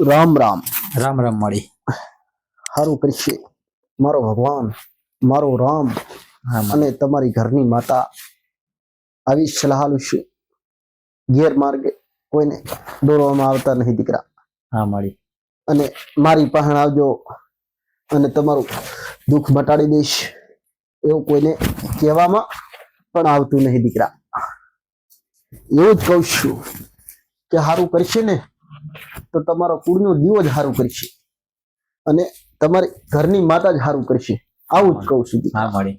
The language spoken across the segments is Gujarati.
રામ રામ. રામ રામ મળી. સારું કરશે મારો ભગવાન મારો રામ હા અને તમારી ઘરની માતા આવી સલાહ છે. ગેરમાર્ગે કોઈને દોરવામાં આવતા નહીં દીકરા. હા મળી. અને મારી પાસે આવજો અને તમારું દુઃખ મટાડી દઈશ. એવું કોઈને કહેવામાં પણ આવતું નહીં દીકરા. એવું જ કહું છું કે સારું કરશે ને તો તમારો કુળનો દીવો જ સારું કરશે. અને તમારી ઘરની માતા જ સારું કરશે. આવું જ કહું છું હા મળી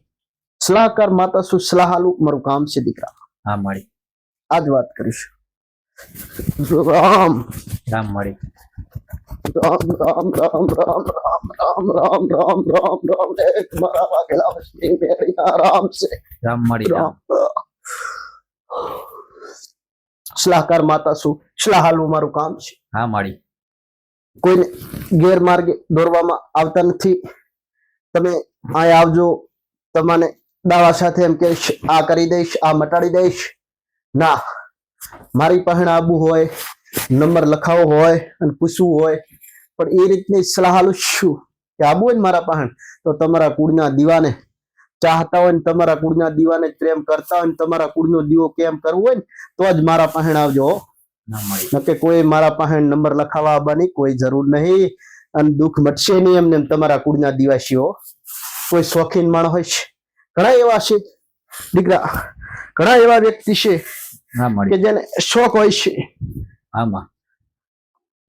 સલાહકાર માતા શું? સલાહ આલું મારું કામ છે દીકરા. હા મળી આ જ વાત કરીશું. રામ. રામ મળી રામ રામ રામ રામ રામ રામ રામ રામ રામ રામ. એક મારા વાઘેલા વસ્તી મેળિયા રામ છે. રામ મળી રામ. સલાહકાર માતા શું સલાહ હાલવું મારું કામ છે. હા માળી. કોઈને ગેરમાર્ગે દોરવામાં આવતા નથી. તમે અહીંયા આવજો. તમને દાવા સાથે એમ કે આ કરી દઈશ આ મટાડી દઈશ. ના. મારી પાસે આવવું હોય નંબર લખાવો હોય અને પૂછવું હોય. પણ એ રીતની સલાહ આલું છું. કે આવવું હોય ને મારા પાસે તો તમારા કુળના દીવાને ચાહતા હોય ને તમારા કુળના દીવાને પ્રેમ કરતા હોય ને તમારા કુળનો દીવો કેમ કરવો હોય ને તો જ મારા પાસે આવજો. નકે કોઈ મારા પાસે નંબર લખાવા આવવાની કોઈ જરૂર નહીં. અને દુઃખ મટશે નહીં એમને એમ તમારા કુળના દિવાસીઓ કોઈ શોખીન માણસ હોય છે? ઘણા એવા છે. દીકરા ઘણા એવા વ્યક્તિ છે હા કે જેને શોખ હોય છે. આમાં.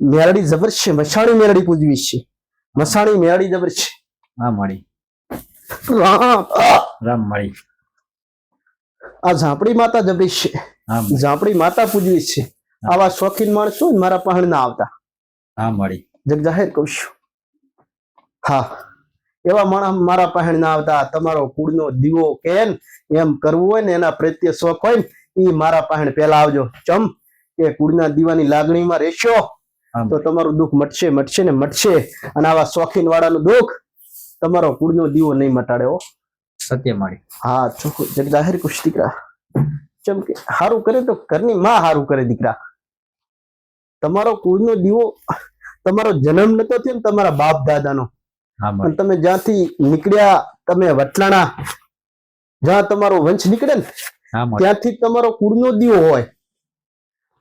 મેળડી જબર છે મસાણી મેળડી પૂજવી છે. મસાણી મેળડી જબર છે. હા મળી. રામ. માળી. આ ઝાંપડી માતા જબરી છે. ઝાંપડી માતા પૂજવી છે. આવા શોખીન માણસો મારા પહાણ ના આવતા. હા મળી. જગ જાહેર કહું છું. હા એવા માણસ મારા પહાણ ના આવતા તમારો કુળનો દીવો કેમ એમ કરવું હોય ને એના પ્રત્યે શોખ હોય ને એ મારા પાસે પહેલા આવજો. ચમ કે કુળના દીવાની લાગણીમાં રહેશો. તો તમારું દુઃખ મટશે મટશે ને મટશે. અને આવા શોખીન વાળાનું દુઃખ તમારો કુળનો દીવો નહીં મટાડ્યો. હો સત્ય મળી હા ચોખ્ખું. જગ કુશ દીકરા. ચમ કે હારું કરે તો ઘરની માં હારું કરે દીકરા. તમારો કુળનો દીવો તમારો જન્મ નતો થયો ને તમારા બાપ દાદાનો. પણ તમે જ્યાંથી નીકળ્યા તમે વટલાણા જ્યાં તમારો વંશ નીકળે ને ત્યાંથી તમારો કુળનો દીવો હોય.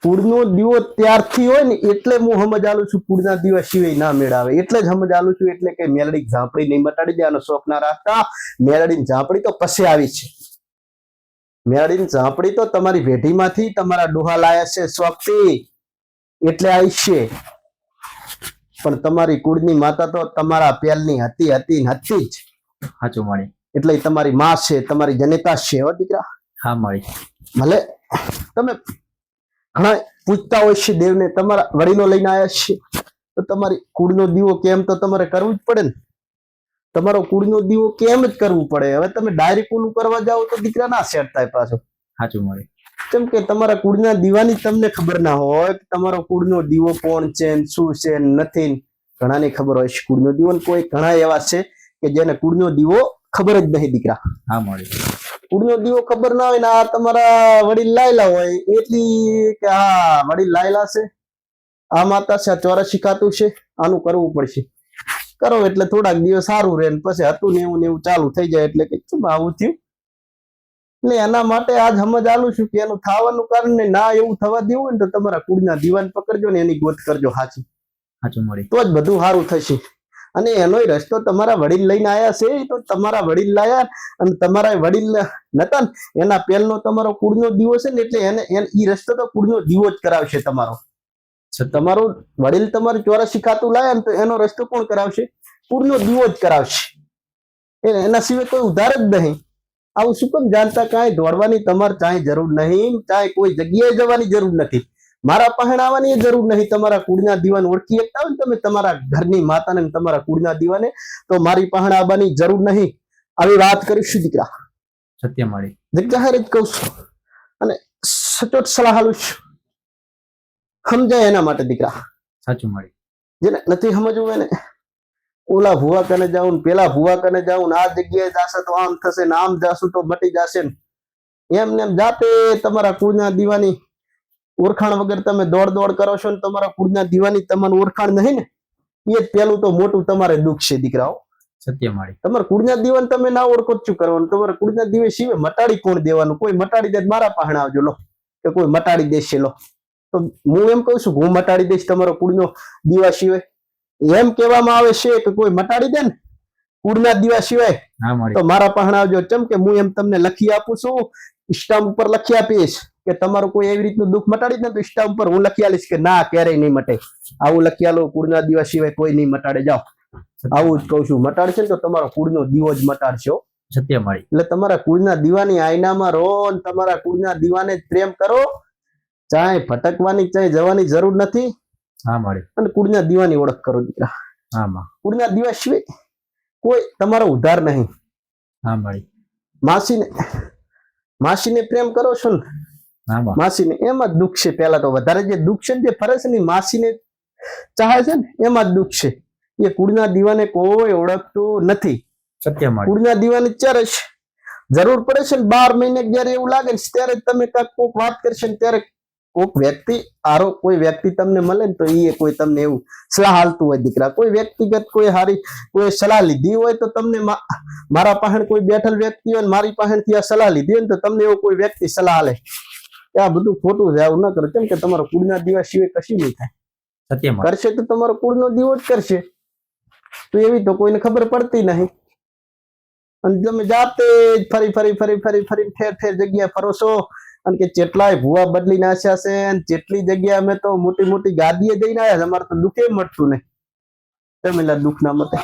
કુળનો દીવો ત્યારથી હોય ને એટલે હું સમજ આલું છું કુળના દીવા સિવાય ના મેળાવે. એટલે જ સમજ આલું છું એટલે કે મેલડી ઝાંપડી નહીં મટાડી દે આનો શોખ ના રાખતા. મેલડી ઝાંપડી તો પછી આવી છે. મેલડી ઝાંપડી તો તમારી વેઢીમાંથી તમારા ડોહા લાયા છે શોખથી એટલે આવી છે. પણ તમારી કુળની માતા તો તમારા પેલની હતી હતી હતી જ. સાચું મળી એટલે તમારી માં છે તમારી જનેતા છે હો દીકરા. હા મળી ભલે. તમે ઘણા પૂછતા હોય છે દેવને તમારા વડીલો લઈને આવ્યા છે? તો તમારી કુળનો દીવો કેમ તો તમારે કરવું જ પડે ને? તમારો કુળનો દીવો કેમ જ કરવું પડે? હવે તમે ડાયરેક્ટ કુલ કરવા જાઓ તો દીકરા ના સેટ થાય પાછો. સાચું મળે. કેમ કે તમારા કુળના દીવાની તમને ખબર ના હોય કે તમારો કુળનો દીવો કોણ છે શું છે નથી ઘણાની ખબર હોય છે કુળનો દીવો કોઈ ઘણા એવા છે કે જેને કુળનો દીવો ખબર જ નહીં દીકરા. હા મળી. કુળનો દીવો ખબર ના હોય ને આ તમારા વડીલ લાયલા હોય એટલી કે હા વડીલ લાયલા છે. આ માતા છે આ ચોરાશી ખાતું છે આનું કરવું પડશે. કરો એટલે થોડાક દિવસ સારું રહે ને પછી હતું ને એવું ને એવું ચાલુ થઈ જાય એટલે કે શું આવું થયું? એટલે એના માટે આજ સમજ આલું છું કે એનું થવાનું કારણ ને ના એવું થવા દેવું હોય ને તો તમારા કુળના દીવાન પકડજો ને એની ગોત કરજો હાચી. હાચું મળી. તો જ બધું સારું થશે. અને એનોય રસ્તો તમારા વડીલ લઈને આવ્યા છે તો તમારા વડીલ લાયા અને તમારા વડીલ નતા એના પહેલનો તમારો કુળનો દીવો છે ને, એટલે એને એ રસ્તો તો કુળનો દીવો જ કરાવશે તમારો. તમારો વડીલ તમારું ચોરાસી ખાતું લાયા ને, તો એનો રસ્તો કોણ કરાવશે? કુળનો દીવો જ કરાવશે. એના સિવાય કોઈ ઉધાર જ નહીં. આવું શું કેમ જાણતા કાંઈ દોડવાની તમારે ચાંય જરૂર નહીં ચાંય કોઈ જગ્યાએ જવાની જરૂર નથી. મારા પહેણાવાની જરૂર નહીં. તમારા કુળના દીવાન ઓળખી શકતા હોય તમે તમારા ઘરની માતાને તમારા કુળના દીવાને તો મારી પહેણાવવાની જરૂર નહીં. આવી વાત કરીશું દીકરા. સત્ય મળી જાહેર જ કહું છું. અને સચોટ સલાહ આલું છું. સમજાય એના માટે દીકરા. સાચું મળી જેને નથી સમજવું એને. ઓલા ભુવા કને જાઉં પેલા ભુવા કને જાઉં આ જગ્યાએ જાશે તો આમ થશે ને આમ જાશું તો મટી જશે ને. એમ ને એમ જાતે તમારા કુળના દીવાની ઓળખાણ વગર તમે દોડ દોડ કરો છો ને તમારા કુળના દીવાની તમારું ઓળખાણ નહીં ને એ જ પેલું તો મોટું તમારે દુઃખ છે દીકરાઓ. સત્ય માળી. તમારા કુળના દીવાન તમે ના ઓળખો શું કરવાનું? તમારા કુળના દીવે સિવાય મટાડી કોણ દેવાનું? કોઈ મટાડી દે મારા પાહણે આવજો લો. કે કોઈ મટાડી દેશે લો. તો હું એમ કહું છું હું મટાડી દઈશ તમારો કુળનો દીવા સિવાય એમ કહેવામાં આવે છે કે કોઈ મટાડી દે ને કુળના દીવા સિવાય તો મારા પાહણે આવજો. ચમ કે હું એમ તમને લખી આપું છું ઇસ્ટામ ઉપર લખી આપીશ કે તમારું કોઈ એવી રીતનું દુઃખ મટાડી ને તો ઇસ્ટામ ઉપર હું લખી આલીશ કે ના ક્યારેય નહીં મટે. આવું લખી આલો કુળના દીવા સિવાય કોઈ નહીં મટાડે. જાઓ. આવું જ કહું છું. મટાડશે ને તો તમારો કુળનો દીવો જ મટાડશો સત્ય માળી એટલે તમારા કુળના દીવાની આઈનામાં રહો અને તમારા કુળના દીવાને પ્રેમ કરો. ચાહે ભટકવાની ચાહે જવાની જરૂર નથી. હા મળી અને કુળના દીવાની ઓળખ કરો દીકરા. હા માં કુળના દીવા સિવાય કોઈ તમારો ઉધાર નહીં. હા ભાઈ. માસીને માસીને પ્રેમ કરો છો ને? માસીને એમાં જ દુઃખ છે પેલા તો વધારે જે દુઃખ છે ને જે ફરે છે ને માસીને ચાહે છે ને એમાં જ દુઃખ છે. એ કુળના દીવાને કોઈ ઓળખતો નથી. સત્ય કુળના દીવાને ત્યારે છે જરૂર પડે છે ને બાર મહિને જયારે એવું લાગે ને ત્યારે તમે કાંઈક કોક વાત કરશે ને ત્યારે કોક વ્યક્તિ આરો કોઈ વ્યક્તિ તમને મળે ને તો એ કોઈ તમને એવું સલાહ હાલતું હોય દીકરા. કોઈ વ્યક્તિગત કોઈ હારી કોઈ સલાહ લીધી હોય તો તમને મારા પાસે કોઈ બેઠેલ વ્યક્તિ હોય ને મારી પાસેથી આ સલાહ લીધી હોય ને તો તમને એવો કોઈ વ્યક્તિ સલાહ લે કે આ બધું ખોટું છે આવું ન કરો. કેમ કે તમારો કુળના દીવા સિવાય કશું નહીં થાય. કરશે તો તમારો કુળનો દીવો જ કરશે. તો એવી તો કોઈને ખબર પડતી નહીં. અને તમે જાતે જ ફરી ફરી ફરી ફરી ફરી ઠેર ઠેર જગ્યાએ ફરો છો. અને કે જેટલાય ભૂવા બદલી નાખ્યા છે અને જેટલી જગ્યા અમે તો મોટી મોટી ગાદીએ જઈને આવ્યા છે અમારે તો દુઃખે મટતું નહીં. તમે દુઃખ ના મટે.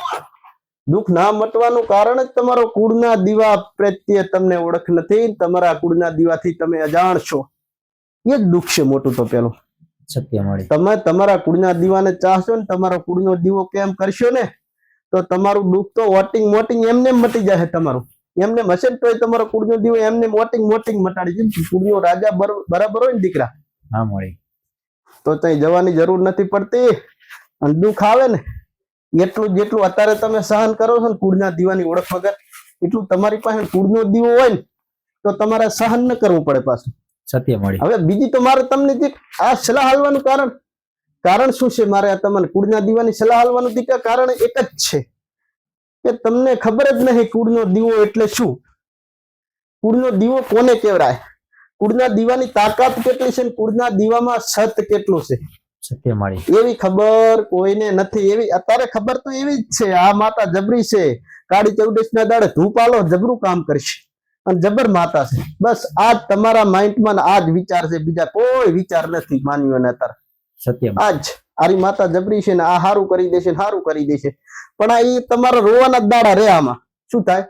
દુઃખ ના મટવાનું કારણ જ તમારો કુળના દીવા પ્રત્યે તમને ઓળખ નથી તમારા કુળના દીવાથી તમે અજાણ છો. એ જ દુઃખ છે મોટું તો પેલું. સત્ય મળી. તમે તમારા કુળના દીવાને ચાહશો ને તમારો કુળનો દીવો કેમ કરશો ને? તો તમારું દુઃખ તો વોટિંગ મોટિંગ એમને એમ મટી જશે તમારું. એમને મશીન તોય તમારો કુળનો દીવો એમને મોટિંગ મોટિંગ મટાડી જેમ કુળનો રાજા બરાબર હોય ને દીકરા? હા મળી. તો ત્યાં જવાની જરૂર નથી પડતી. અને દુઃખ આવે ને એટલું જેટલું અત્યારે તમે સહન કરો છો ને કુળના દીવાની ઓળખ વગર એટલું તમારી પાસે કુળનો દીવો હોય ને તો તમારે સહન ન કરવું પડે પાછું. સત્ય મળી. હવે બીજી તો મારે તમને જે આ સલાહ હાલવાનું કારણ કારણ શું છે? મારે આ તમને કુળના દીવાની સલાહ હાલવાનું દીકરા કારણ એક જ છે. કે તમને ખબર જ નહીં કુળનો દીવો એટલે શું? કુળનો દીવો કોને કહેવાય કુળના દીવાની તાકાત કેટલી છે કુળના દીવામાં સત કેટલું છે? સત્ય માળી. એવી ખબર કોઈને નથી. એવી અત્યારે ખબર તો એવી જ છે. આ માતા જબરી છે. કાળી ચૌદશ ના દાડે ધૂપ આલો જબરું કામ કરશે. અને જબર માતા છે. બસ આ તમારા માઇન્ડમાં આ જ વિચાર છે. બીજા કોઈ વિચાર નથી માનવીઓને અત્યારે. સત્ય. આ જ આરી માતા જબરી છે ને આ હારું કરી દેશે ને સારું કરી દેશે. પણ આ એ તમારા રોવાના દાડા રે આમાં. શું થાય?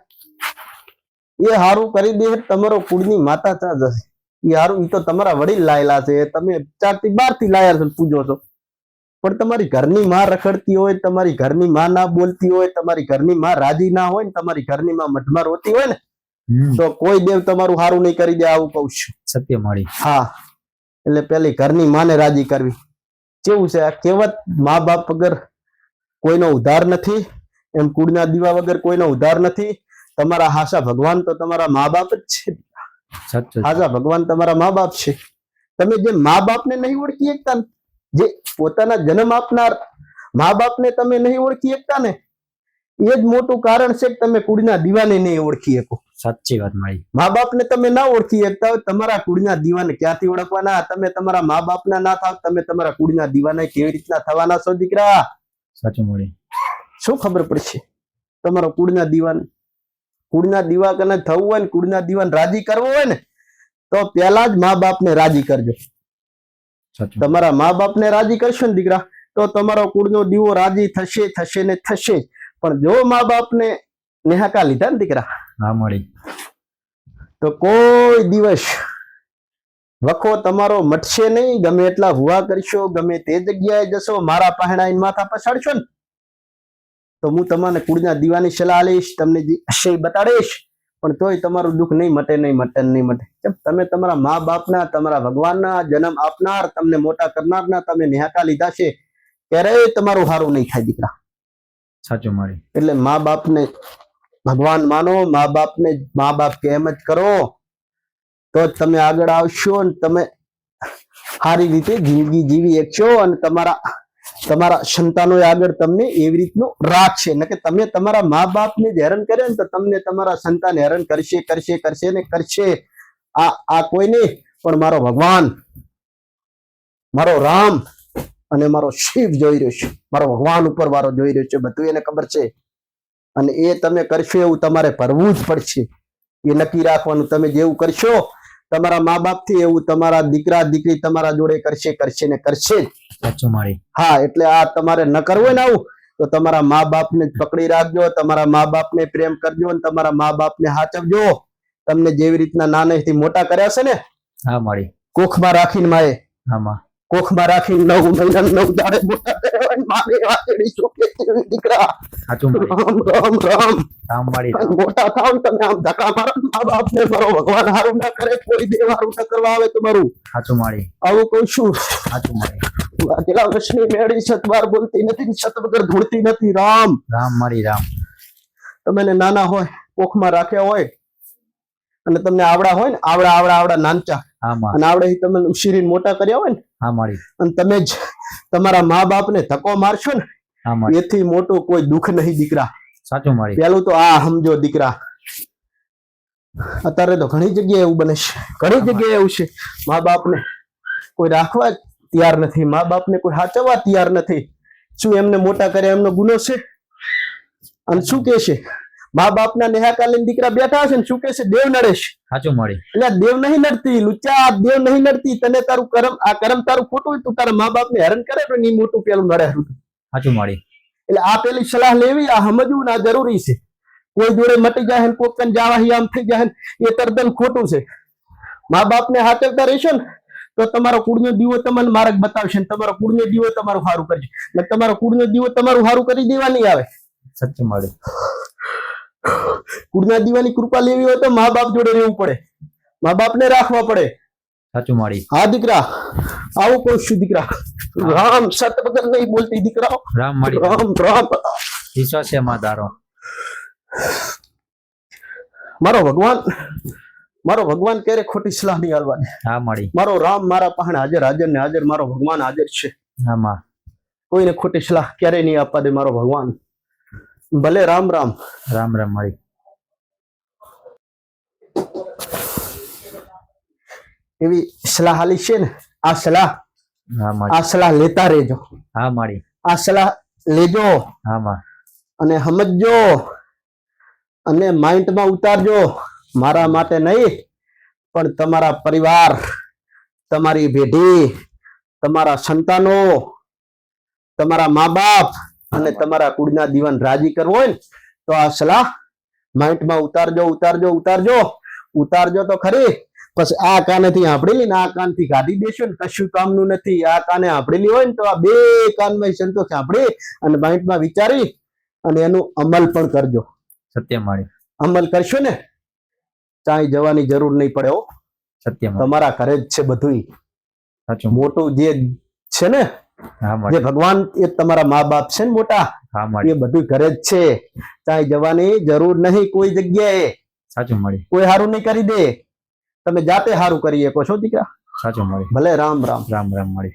એ સારું કરી દે તમારો કુળની માતા ચા જશે. એ સારું એ તો તમારા વડીલ લાયેલા છે. તમે ચારથી બારથી લાયા છો પૂજો છો. પણ તમારી ઘરની માં રખડતી હોય તમારી ઘરની માં ના બોલતી હોય તમારી ઘરની માં રાજી ના હોય ને તમારી ઘરની માં મઢમાં રોતી હોય ને તો કોઈ દેવ તમારું સારું નહીં કરી દે આવું કઉ છું. સત્ય મળી. હા. એટલે પેલી ઘરની માને રાજી કરવી. કેવું છે? આ કહેવત મા બાપ વગર કોઈનો ઉધાર નથી એમ કુળના દીવા વગર કોઈનો ઉધાર નથી. તમારા હાસા ભગવાન તો તમારા મા બાપ જ છે. હાશા હાસા ભગવાન તમારા મા બાપ છે. તમે જે મા બાપને નહીં ઓળખી શકતા ને, જે પોતાના જન્મ આપનાર મા બાપને તમે નહીં ઓળખી શકતા ને એ જ મોટું કારણ છે કે તમે કુળના દીવાને નહીં ઓળખી શકો. સાચી વાત માળી મા બાપને તમે ના ઓળખી શકતા હોય તમારા કુળના દીવાને ક્યાંથી ઓળખવાના? તમે તમારા મા બાપના ના થાવ તમે તમારા કુળના દીવાને કેવી રીતના થવાના છો દીકરા? સાચું મળી શું ખબર પડશે? તમારો કુળના દીવાને. કુળના દીવા કને થવું હોય ને કુળના દીવાને રાજી કરવો હોય ને તો પહેલા જ મા બાપને રાજી કરજો. તમારા મા બાપને રાજી કરશો ને દીકરા તો તમારો કુળનો દીવો રાજી થશે થશે ને થશે પણ જો મા બાપને નેહાકા લીધા ને દીકરા? હા મળી. તો કોઈ દિવસ વખો તમારો મટશે નહીં ગમે એટલા હુવા કરશો ગમે તે જગ્યાએ જશો મારા પહેણા માથા પછાડશો ને? તો હું તમને કુળના દીવાની સલાહ લઈશ તમને જે બતાડીશ પણ તોય તમારું દુઃખ નહીં મટે નહીં મટે નહીં મટે. કેમ? તમે તમારા મા બાપના તમારા ભગવાનના જન્મ આપનાર તમને મોટા કરનારના તમે નિહાકા લીધા છે ક્યારેય તમારું સારું નહીં થાય દીકરા. સાચું મારી એટલે મા બાપને ભગવાન માનો, મા બાપને, મા બાપ કે એમ જ કરો, તો જ તમે આગળ આવશો અને તમે સારી રીતે જિંદગી જીવી શકશો અને તમારા તમારા સંતાનો આગળ તમને એવી રીતનું રાખશે ન કે તમે તમારા મા બાપને જ હેરાન કરે ને તો તમને તમારા સંતાન હેરાન કરશે કરશે કરશે ને કરશે. આ આ કોઈ નહીં પણ મારો ભગવાન, મારો રામ અને મારો શિવ જોઈ રહ્યો છે. મારો ભગવાન ઉપર મારો જોઈ રહ્યો છે. બધું એને ખબર છે. અને એ તમે કરશો એવું તમારે ભરવું જ પડશે. એ નક્કી રાખવાનું. તમે જેવું કરશો તમારા મા બાપથી એવું તમારા દીકરા દીકરી તમારા જોડે કરશે કરશે ને કરશે જ. હા એટલે આ તમારે ન કરવું હોય ને આવું તો તમારા મા બાપને પકડી રાખજો તમારા મા બાપને પ્રેમ કરજો અને તમારા મા બાપને હાચવજો. તમને જેવી રીતના નાનેથી મોટા કર્યા છે ને? હા માળી. કોખમાં રાખીને માએ. હા માં. કોખમાં રાખી નવ મહિના નવ દાડે મોટા મારે વાતડી દીકરા. રામ રામ રામ. રામ માળી મોટા થાવ તમે આમ ધક્કા મારો મા મારો ભગવાન હારું ના કરે કોઈ દેવ હારું ના કરવા આવે તમારું. સાચું માળી આવું કહું છું સાચું માળી આગલા વર્ષની મેળી બોલતી નથી છત વગર ધૂળતી નથી રામ. રામ માળી રામ. તમે નાના હોય કોખમાં રાખ્યા હોય અને તમને આવડા હોય ને આવડા આવડા આવડા નાનચા. અને આવડે તમે ઉછીરીને મોટા કર્યા હોય ને હા માળી અને તમે જ તમારા મા બાપને ધક્કો મારશો ને એથી મોટું કોઈ દુઃખ નહીં દીકરા. સાચું માળી પેલું તો આ સમજો દીકરા. અત્યારે તો ઘણી જગ્યાએ એવું બને છે. ઘણી જગ્યાએ એવું છે. મા બાપને કોઈ રાખવા તૈયાર નથી. મા બાપને કોઈ સાચવવા તૈયાર નથી. શું એમને મોટા કર્યા એમનો ગુનો છે? અને શું કે છે? મા બાપના નેહાકાલીન દીકરા બેઠા હશે ને શું કે છે દેવ નડેશ સાચું મળી. એટલે દેવ નહીં નડતી લુચ્ચા દેવ નહીં નડતી તને તારું કરમ આ કરમ તારું ખોટું તું તારા મા બાપને હેરાન કરે તો ની મોટું પેલું નડે સાચું મળી. એટલે આ પેલી સલાહ લેવી આ સમજવું ના જરૂરી છે. કોઈ જોડે મટી જાય ને કોક જાવા આમ થઈ જાય એ તદ્દન ખોટું છે. મા બાપને હાચવતા રહેશો ને તો તમારો કુળનો દીવો તમને માર્ગ બતાવશે ને તમારો કુળનો દીવો તમારું સારું કરશે ને તમારો કુળનો દીવો તમારું સારું કરી દેવા નહીં આવે. સાચું માળી. કુળના દીવાની કૃપા લેવી હોય તો મા બાપ જોડે રહેવું પડે. મા બાપને રાખવા પડે. સાચું માળી હા દીકરા. આવું કહું છું દીકરા. રામ સત વગર નહીં બોલતી દીકરાઓ. રામ માળી રામ રામ. વિશ્વાસ છે માં તારો. મારો ભગવાન મારો ભગવાન ક્યારે ખોટી સલાહ નહીં હાલવાની હા માળી મારો રામ મારા પાસે હાજર હાજર ને હાજર મારો ભગવાન હાજર છે. હા માં. કોઈને ખોટી સલાહ ક્યારેય નહીં આપવા દે મારો ભગવાન. ભલે રામ રામ. રામ રામ માળી. એવી સલાહ હાલી છે ને? આ સલાહ. આ સલાહ લેતા રહેજો. હા મારી આ સલાહ લેજો. હા માં. અને સમજજો. અને માઇન્ડમાં ઉતારજો. મારા માટે નહીં પણ તમારા પરિવાર તમારી પેઢી તમારા સંતાનો તમારા મા બાપ અને તમારા કુળના દીવાન રાજી કરવો હોય ને તો આ સલાહ માઇન્ડમાં ઉતારજો ઉતારજો ઉતારજો. ઉતારજો તો ખરી પછી આ કાનેથી સાંભળેલી ને આ કાનથી કાઢી દેશો ને કશું કામનું નથી. આ કાને સાંભળેલી હોય ને તો આ બે કાનમાં સંતોષ સાંભળી અને માઇન્ડમાં વિચારી અને એનું અમલ પણ કરજો. સત્ય માળી અમલ કરશો ને ચાઈ જવાની જરૂર નહીં પડે હો. સત્ય તમારા ઘરે જ છે બધું સાચું. મોટું જે છે ને જે ભગવાન એ તમારા મા બાપ છે ને મોટા એ બધું ઘરે જ છે. ત્યાં જવાની જરૂર નહીં કોઈ જગ્યાએ. સાચું મળી. કોઈ સારું નહીં કરી દે. તમે જાતે સારું કરી શકો છો દીકરા. સાચું મળી. ભલે રામ રામ. રામ રામ માળી.